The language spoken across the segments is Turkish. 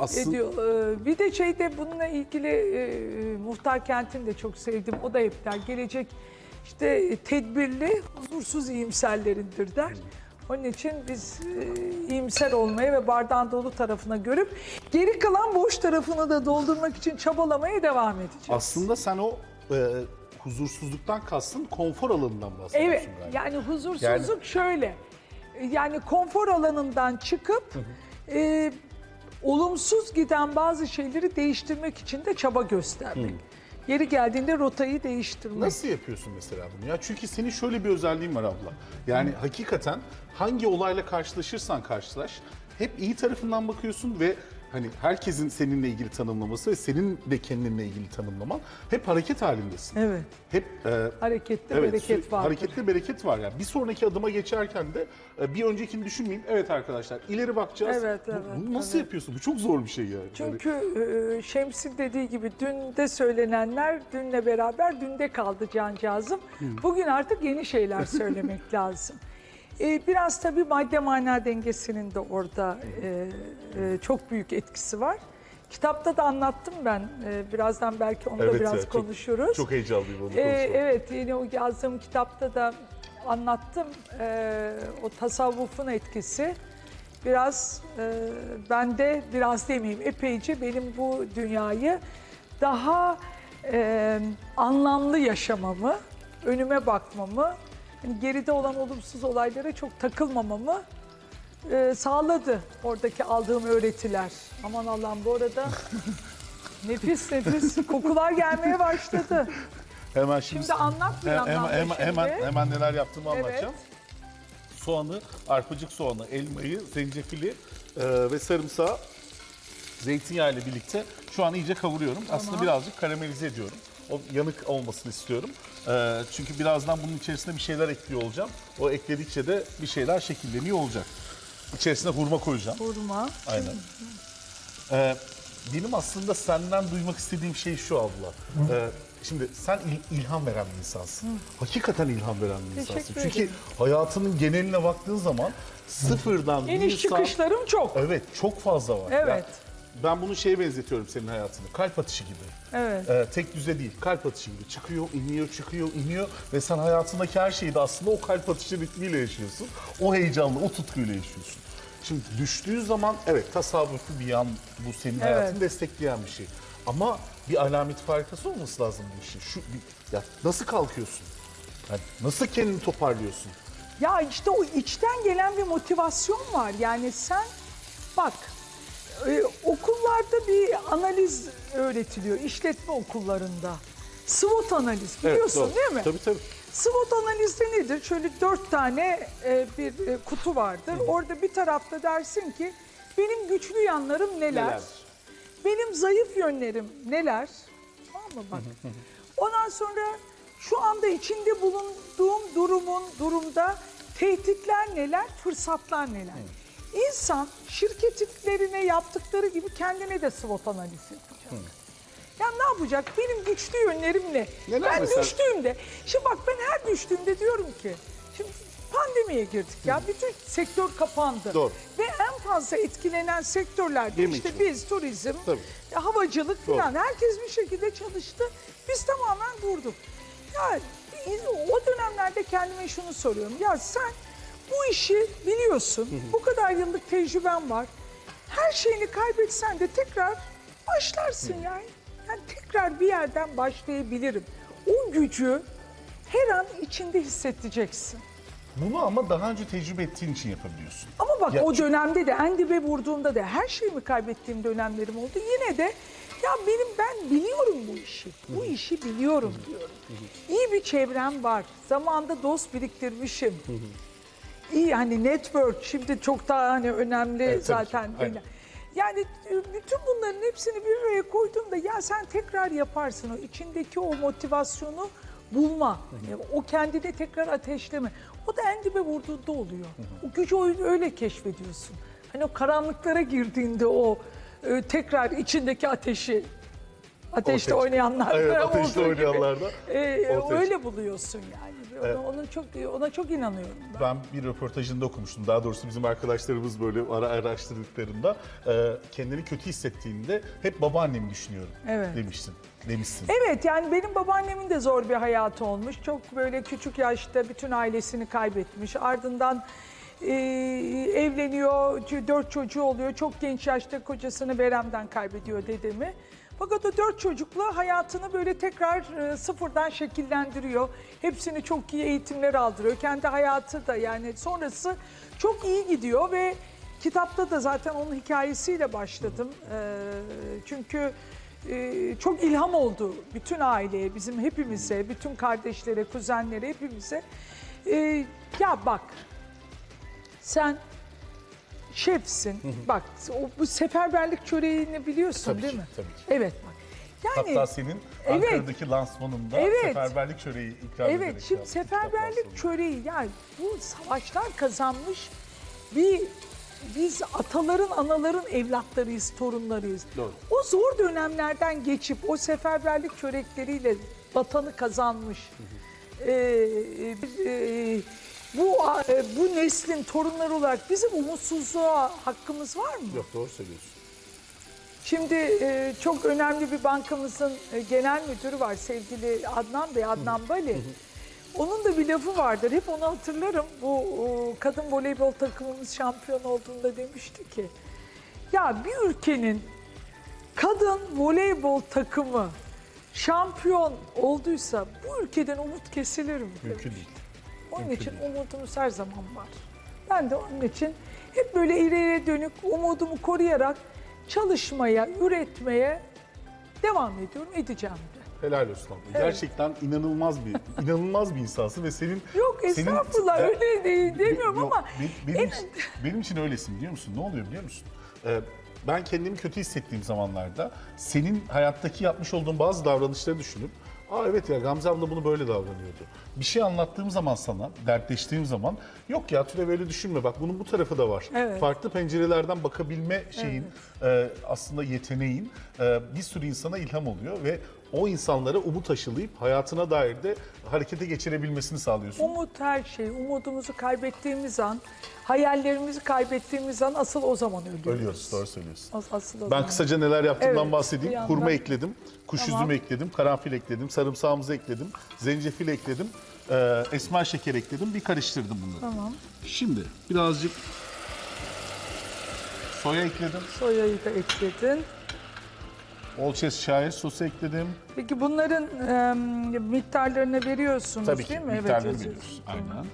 Aslında- ediyor. Ee, Bir de şeyde bununla ilgili e, Muhtar Kent'ini de çok sevdim. O da hep der. Gelecek işte tedbirli, huzursuz iyimserlerindir der. Onun için biz e, iyimser olmaya ve bardağın dolu tarafına görüp geri kalan boş tarafını da doldurmak için çabalamaya devam edeceğiz. Aslında sen o e, huzursuzluktan kastın konfor alanından bahsediyorsun Evet, galiba. yani huzursuzluk şöyle. Yani konfor alanından çıkıp e, olumsuz giden bazı şeyleri değiştirmek için de çaba göstermek. Yeri geldiğinde rotayı değiştirmek. Nasıl yapıyorsun mesela bunu ya? Çünkü senin şöyle bir özelliğin var abla. Yani hakikaten hangi olayla karşılaşırsan karşılaş hep iyi tarafından bakıyorsun ve hani herkesin seninle ilgili tanımlaması ve senin de kendinle ilgili tanımlaman hep hareket halindesin. Evet. Hep e, Harekette Evet, bereket var. Harekette bereket var yani. Bir sonraki adıma geçerken de e, bir öncekini düşünmeyeyim. Evet arkadaşlar ileri bakacağız. Evet, evet, Bunu nasıl evet. yapıyorsun? Bu çok zor bir şey yani. Çünkü e, Şems'in dediği gibi dün de söylenenler dünle beraber dünde kaldı cancağızım. Bugün artık yeni şeyler söylemek lazım. E, biraz tabii madde mana dengesinin de orada e, e, çok büyük etkisi var. Kitapta da anlattım ben. E, birazdan belki onu da Evet biraz ya, çok- konuşuruz. Çok heyecanlıyım onu Ee, evet yine o yazdığım kitapta da anlattım Ee, o tasavvufun etkisi. Biraz e, ben de biraz demeyeyim epeyce benim bu dünyayı daha e, anlamlı yaşamamı, önüme bakmamı, hani geride olan olumsuz olaylara çok takılmamamı e, sağladı oradaki aldığım öğretiler. Aman Allah'ım bu arada nefis nefis kokular gelmeye başladı. Hemen şimdi, Şimdi anlat bir yandan hemen, hemen, şimdi. hemen, hemen neler yaptığımı Evet. anlatacağım. Soğanı, arpacık soğanı, elmayı, zencefili e, ve sarımsağı zeytinyağı ile birlikte şu an iyice kavuruyorum. Aslında birazcık karamelize ediyorum. O yanık olmasını istiyorum. E, çünkü birazdan bunun içerisine bir şeyler ekliyor olacağım. O ekledikçe de bir şeyler şekilleniyor olacak. İçerisine hurma koyacağım. Hurma. Aynen. Ee, benim aslında senden duymak istediğim şey şu abla. Ee, şimdi sen il- ilham veren bir insansın. Hakikaten ilham veren bir Teşekkür insansın. Çünkü hayatının geneline baktığın zaman sıfırdan bir İniş insan... çıkışlarım çok. Evet çok fazla var. Evet. Ben bunu şeye benzetiyorum senin hayatını. Kalp atışı gibi. Evet. Ee, tek düze değil, kalp atışı gibi. Çıkıyor, iniyor, çıkıyor, iniyor ve sen hayatındaki her şeyi de aslında o kalp atışı ritmiyle yaşıyorsun. O heyecanla, o tutkuyla yaşıyorsun. Şimdi düştüğü zaman evet tasavvufu bir yan bu senin Evet. hayatını destekleyen bir şey. Ama bir alamet farikası olması lazım bu işin. Şu bir- ya nasıl kalkıyorsun? Yani nasıl kendini toparlıyorsun? Ya işte o içten gelen bir motivasyon var. Yani sen bak e, okullarda bir analiz öğretiliyor işletme okullarında. SWOT analiz biliyorsun doğru. değil mi? Tabii tabii. SWOT analizde nedir? Şöyle dört tane e, bir e, kutu vardır. Orada bir tarafta dersin ki benim güçlü yanlarım neler? Nelerdir? Benim zayıf yönlerim neler? Tamam mı bak? Ondan sonra şu anda içinde bulunduğum durumun durumda tehditler neler, fırsatlar neler? İnsan şirketlerine yaptıkları gibi kendine de SWOT analizi yapacak. Ya ne yapacak? Benim güçlü yönlerim ne? Neler ben mesela? düştüğümde, şimdi bak ben her düştüğümde diyorum ki, şimdi pandemiye girdik ya, bütün sektör kapandı. Doğru. Ve en fazla etkilenen sektörlerde Yemek işte biz, turizm, Tabii. ya havacılık falan herkes bir şekilde çalıştı. Biz tamamen durduk. Ya o dönemlerde kendime şunu soruyorum. Ya sen bu işi biliyorsun. Bu kadar yıllık tecrüben var. Her şeyini kaybetsen de tekrar başlarsın yani. Yani tekrar bir yerden başlayabilirim. O gücü her an içinde hissedeceksin. Bunu ama daha önce tecrübe ettiğin için yapabiliyorsun. Ama bak Ya o çünkü- dönemde de en dibe vurduğumda da her şeyimi kaybettiğim dönemlerim oldu. Yine de ya benim ben biliyorum bu işi. Bu işi biliyorum diyorum. İyi bir çevrem var. Zamanında dost biriktirmişim. İyi hani network şimdi çok daha hani önemli Evet, zaten. Aynen. Yani e, bütün bunların hepsini bir araya koyduğumda ya sen tekrar yaparsın o içindeki o motivasyonu bulma. E, O kendine tekrar ateşleme. O da en dibe vurduğunda oluyor. O gücü öyle, öyle keşfediyorsun. Hani o karanlıklara girdiğinde o e, tekrar içindeki ateşi Ateşte Ortaya oynayanlar. Evet, ateşte olduğu gibi. oynayanlarda. Ee, ortaya öyle buluyorsun yani. Ona, Evet. onun çok ona çok inanıyorum ben. Ben bir röportajında okumuştum. Daha doğrusu bizim arkadaşlarımız böyle ara araştırdıklarında e, kendini kötü hissettiğinde hep babaannemi düşünüyorum Evet. demiştin. Demişsin. Evet yani benim babaannemin de zor bir hayatı olmuş. Çok böyle küçük yaşta bütün ailesini kaybetmiş. Ardından e, evleniyor, dört çocuğu oluyor. Çok genç yaşta kocasını veremden kaybediyor dedemi. Fakat o dört çocukla hayatını böyle tekrar e, sıfırdan şekillendiriyor. Hepsini çok iyi eğitimler aldırıyor. Kendi hayatı da yani sonrası çok iyi gidiyor ve kitapta da zaten onun hikayesiyle başladım. E, çünkü ee, çok ilham oldu bütün aileye, bizim hepimize, bütün kardeşlere, kuzenlere, hepimize. Ee, ya bak, sen şefsin. bak, o, bu seferberlik çöreğini biliyorsun Tabii değil ki, mi? tabii ki. Evet bak. Yani Hatta senin Evet. Ankara'daki lansmanında Evet. seferberlik çöreği ikram ederek Evet, şimdi yaptın, kitap seferberlik çöreği yani bu savaşlar kazanmış bir biz ataların, anaların evlatlarıyız, torunlarıyız. Doğru. O zor dönemlerden geçip o seferberlik çörekleriyle vatanı kazanmış. Ee, e, bu e, bu neslin torunları olarak bizim umutsuzluğa hakkımız var mı? Yok doğru söylüyorsun. Şimdi e, çok önemli bir bankamızın e, genel müdürü var sevgili Adnan Bey, Adnan Bali. Onun da bir lafı vardır, hep onu hatırlarım. Bu kadın voleybol takımımız şampiyon olduğunda demişti ki, ya bir ülkenin kadın voleybol takımı şampiyon olduysa bu ülkeden umut kesilir mi? Mümkün değil. Onun Mümkün için değil. umudumuz her zaman var. Ben de onun için hep böyle ileriye dönük umudumu koruyarak çalışmaya, üretmeye devam ediyorum, edeceğim de. Helal olsun abla. Gerçekten inanılmaz bir inanılmaz bir insansın ve senin Yok senin- estağfurullah Ya- öyle değil demiyorum Yok, ama be- benim, en- için, benim için öylesin biliyor musun? Ne oluyor biliyor musun? Ee, ben kendimi kötü hissettiğim zamanlarda senin hayattaki yapmış olduğun bazı davranışları düşünüp Aa evet ya Gamze abla bunu böyle davranıyordu. Bir şey anlattığım zaman sana, dertleştiğim zaman yok ya Tülay öyle düşünme bak bunun bu tarafı da var. Evet. Farklı pencerelerden bakabilme şeyin e, aslında yeteneğin e, bir sürü insana ilham oluyor ve o insanlara umut aşılayıp hayatına dair de harekete geçirebilmesini sağlıyorsun. umut her şey. Umudumuzu kaybettiğimiz an, hayallerimizi kaybettiğimiz an asıl o zaman ölüyoruz. Ölüyoruz, doğru söylüyorsun. As- Asıl o Ben zaman. kısaca neler yaptığımdan Evet, bahsedeyim. bir yandan. Hurma ekledim, kuş Tamam. üzümü ekledim, karanfil ekledim, sarımsağımızı ekledim, zencefil ekledim, e, esmer şeker ekledim. Bir karıştırdım bunları. Tamam. Şimdi birazcık soya ekledim. Soyayı da ekledin. Worcestershire sosu ekledim. Peki bunların e, miktarlarını veriyorsunuz Tabii ki değil mi? miktarlarını yazıyorsunuz. veriyoruz. Aynen.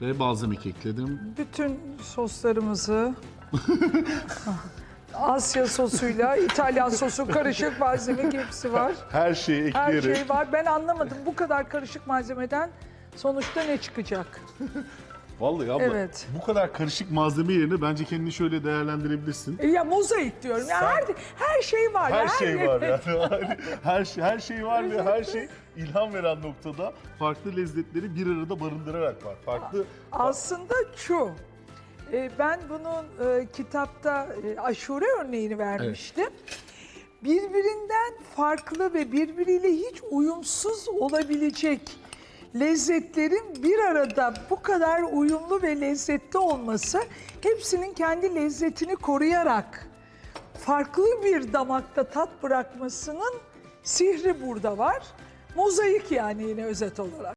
Ve balzamik ekledim. Bütün soslarımızı Asya sosuyla İtalyan sosu karışık malzeme hepsi var. Her şeyi Her ekleyerek. şey var. Ben anlamadım bu kadar karışık malzemeden sonuçta ne çıkacak? Vallahi abla Evet. bu kadar karışık malzeme yerine bence kendini şöyle değerlendirebilirsin. E, Ya mozaik diyorum. Ya her her şey var. Her ya, şey var yani. her şey her şey var ve her şey ilham veren noktada farklı lezzetleri bir arada barındırarak var. Farklı Aslında şu. e, Ben bunun e, kitapta e, aşure örneğini vermiştim. Birbirinden farklı ve birbiriyle hiç uyumsuz olabilecek lezzetlerin bir arada bu kadar uyumlu ve lezzetli olması hepsinin kendi lezzetini koruyarak farklı bir damakta tat bırakmasının sihri burada var. Mozaik yani yine özet olarak.